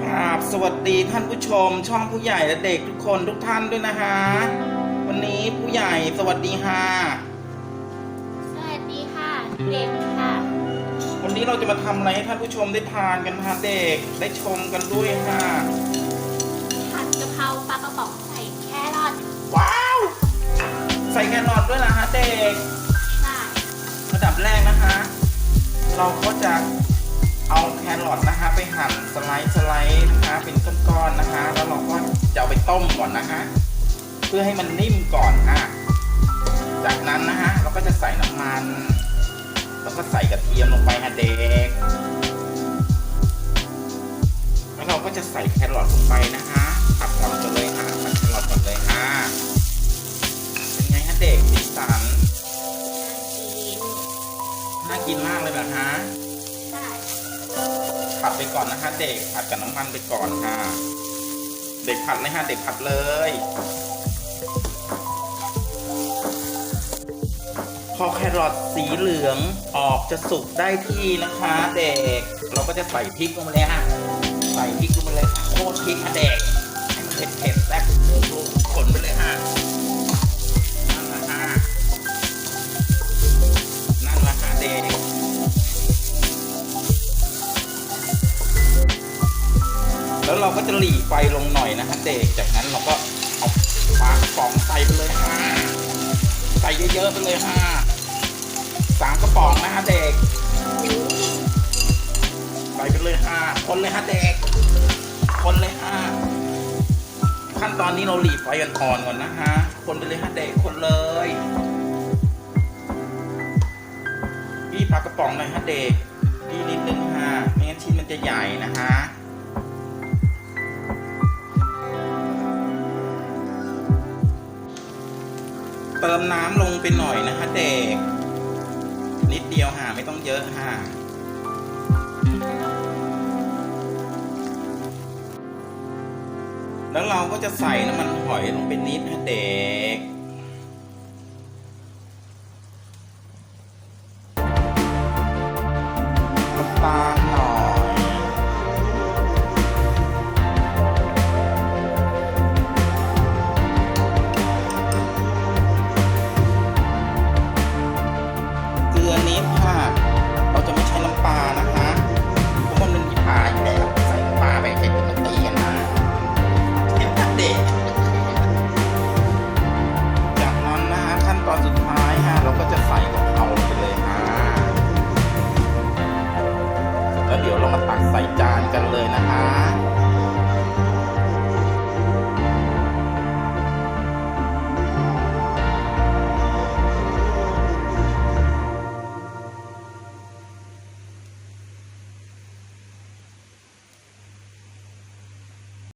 ครับสวัสดีท่านผู้ชม ช่องผู้ใหญ่และเด็กทุกคนทุกท่านด้วยนะฮะ วันนี้ผู้ใหญ่สวัสดีฮะสวัสดีค่ะ เด็กค่ะ วันนี้เราจะมาทำอะไรให้ท่านผู้ชมได้ทานกันฮะเด็กได้ชมกันด้วยฮะผัดกะเพราปลากระป๋องใส่แครอทว้าว ใส่แครอทด้วยนะฮะเด็ก ค่ะ ระดับแรกนะคะ เราก็จะ เอาแครอทนะคะ ไปหั่นสไลด์สไลด์นะคะ เป็นก้อนๆนะคะ แล้วเราก็จะเอาไปต้มก่อนนะคะ เพื่อให้มันนิ่มก่อนอะ จากนั้นนะฮะเราก็จะใส่น้ำมัน แล้วก็ใส่กระเทียมลงไปฮะเด็ก แล้วเราก็จะใส่แครอทลงไปนะคะผัดก่อนกันเลยค่ะผัดแครอทก่อนเลยค่ะเป็นไงฮะเด็กสีสันน่ากินน่ากินมากเลยแบบฮะ ใช่ ผัดไปก่อนนะคะเด็กผัดกับน้ำมันไปก่อนค่ะ เด็กผัดเลยฮะเด็กผัดเลย พอแครอทสีเหลืองออกจะสุกได้ที่นะคะ เด็ก เราก็จะใส่พริกลงไปเลยฮะใส่พริกลงไปเลยโคตรพริกค่ะเด็กให้มันเผ็ดเผ็ดแซ่บลูกขนไปเลย เราก็จะหลีไฟลงหน่อยนะฮะเด็กจากนั้นเราก็เอาปลากระป๋องใส่ไปเลยฮะใส่เยอะๆไปเลยฮะสามกระป๋องนะฮะเด็กใส่ไปเลยฮะคนเลยฮะเด็ก คนเลยฮะขั้นตอนนี้เราหลีไฟอ่อนก่อนนะฮะคนไปเลยฮะเด็กคนเลยพี่ปลากระป๋องหน่อยฮะเด็ก เติมน้ำลงไปหน่อยนะคะเด็ก นิดเดียวห่าไม่ต้องเยอะค่ะแล้วเราก็จะใส่น้ำมันหอยลงไปนิดนะเด็ก ใส่จานกันเลยนะคะ